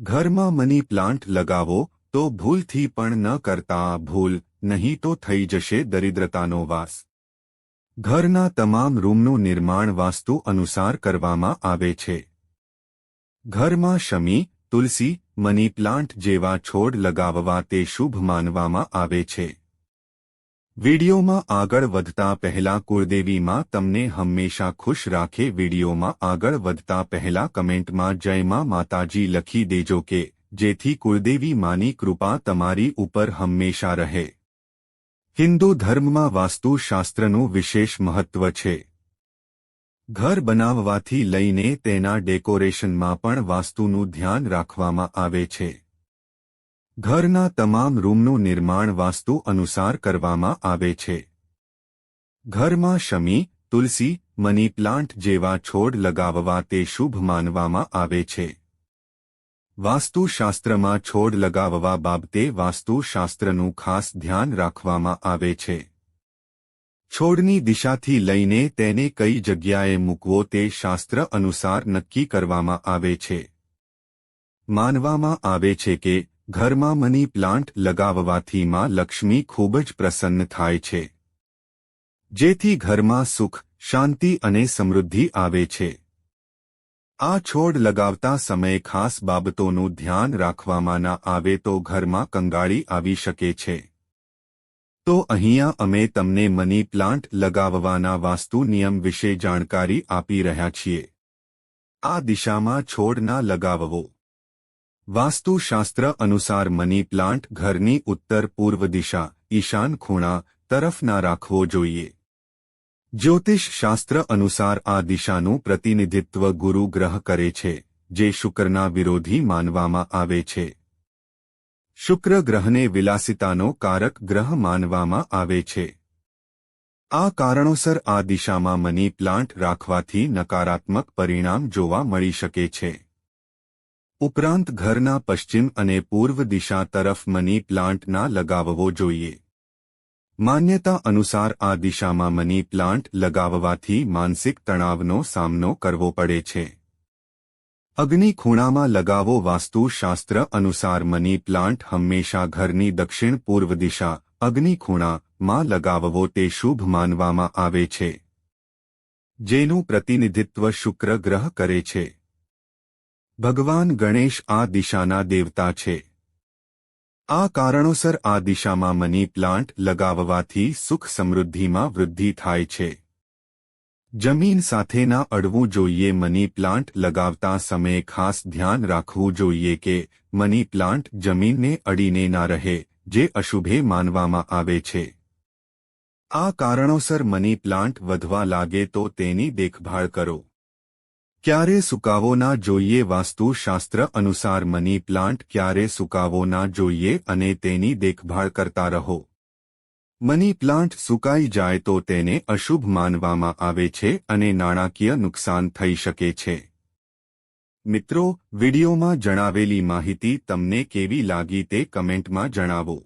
ઘરમાં money plant લગાવો, તો ભૂલથી પણ ન કરતા ભૂલ, નહીં તો થઈ જશે દરિદ્રતાનો વાસ. ઘરના તમામ રૂમનું નિર્માણ વાસ્તુ અનુસાર કરવામાં આવે છે. ઘરમાં શમી, તુલસી, મની પ્લાન્ટ જેવા છોડ લગાવવા તે શુભ માનવામાં આવે છે. વિડીયોમાં આગળ વધતા પહેલા કુળદેવીમાં તમને હંમેશા ખુશ રાખે વિડીયોમાં આગળ વધતા પહેલા કમેન્ટમાં જયમાં માતાજી લખી દેજો કે જેથી કુળદેવી માની કૃપા તમારી ઉપર હંમેશા રહે. હિન્દુ ધર્મમાં વાસ્તુશાસ્ત્રનું વિશેષ મહત્વ છે. ઘર બનાવવાથી લઈને તેના ડેકોરેશનમાં પણ વાસ્તુનું ધ્યાન રાખવામાં આવે છે. ઘરના તમામ રૂમનું નિર્માણ વાસ્તુ અનુસાર કરવામાં આવે છે. ઘરમાં શમી, તુલસી, મની પ્લાન્ટ જેવા છોડ લગાવવા તે શુભ માનવામાં આવે છે. વાસ્તુશાસ્ત્રમાં છોડ લગાવવા બાબતે વાસ્તુશાસ્ત્રનું ખાસ ધ્યાન રાખવામાં આવે છે. છોડની દિશાથી લઈને તેને કઈ જગ્યાએ મૂકવો તે શાસ્ત્ર અનુસાર નક્કી કરવામાં આવે છે. માનવામાં આવે છે કે ઘરમાં મની પ્લાન્ટ લગાવવાથી માં લક્ષ્મી ખૂબ જ પ્રસન્ન થાય છે. જેથી ઘરમાં સુખ, શાંતિ અને સમૃદ્ધિ આવે છે. આ છોડ લગાવતા સમયે ખાસ બાબતોનું ધ્યાન રાખવામાં ના આવે તો ઘરમાં કંગાળી આવી શકે છે. તો અહીંયા અમે તમને મની પ્લાન્ટ લગાવવાના વાસ્તુ નિયમ વિશે જાણકારી આપી રહ્યા છીએ. આ દિશામાં છોડ ના લગાવવો. વાસ્તુશાસ્ત્ર અનુસાર મની પ્લાન્ટ ઘરની ઉત્તર પૂર્વ દિશા, ઈશાન ખૂણા તરફ ના રાખવો જોઈએ. જ્યોતિષ શાસ્ત્ર અનુસાર આ દિશાનું પ્રતિનિધિત્વ ગુરુ ગ્રહ કરે છે, જે શુક્રના વિરોધી માનવામાં આવે છે. શુક્ર ગ્રહને વિલાસિતાનો કારક ગ્રહ માનવામાં આવે છે. આ કારણોસર આ દિશામાં મની પ્લાન્ટ રાખવાથી નકારાત્મક પરિણામ જોવા મળી શકે છે. ઉપરાંત ઘરના પશ્ચિમ અને પૂર્વ દિશા તરફ મની પ્લાન્ટ ના લગાવવો જોઈએ. માન્યતા અનુસાર આ દિશામાં મની પ્લાન્ટ લગાવવાથી માનસિક તણાવનો સામનો કરવો પડે છે. અગ્નિ ખૂણામાં લગાવો વાસ્તુશાસ્ત્ર અનુસાર મની પ્લાન્ટ હંમેશા ઘરની દક્ષિણ પૂર્વ દિશા, અગ્નિ ખૂણામાં લગાવવો તે શુભ માનવામાં આવે છે. જેનું પ્રતિનિધિત્વ શુક્ર ગ્રહ કરે છે. ભગવાન ગણેશ આ દિશાના દેવતા છે. આ કારણોસર આ દિશામાં મની પ્લાન્ટ લગાવવાથી સુખ સમૃદ્ધિમાં વૃદ્ધિ થાય છે. જમીન સાથે ના અડવું જોઈએ મની પ્લાન્ટ લગાવતા સમયે ખાસ ધ્યાન રાખવું જોઈએ કે મની પ્લાન્ટ જમીનને અડીને ના રહે, જે અશુભે માનવામાં આવે છે. આ કારણોસર મની પ્લાન્ટ વધવા લાગે તો તેની દેખભાળ કરો. ક્યારે સુકાવો ના જોઈએ વાસ્તુશાસ્ત્ર અનુસાર મની પ્લાન્ટ ક્યારે સુકાવો ના જોઈએ અને તેની દેખભાળ કરતા રહો. મની પ્લાન્ટ સુકાઈ જાય તો તેને અશુભ માનવામાં આવે છે અને નાણાકીય નુકસાન થઈ શકે છે. મિત્રો, વિડીયોમાં જણાવેલી માહિતી તમને કેવી લાગી તે કમેન્ટમાં જણાવો.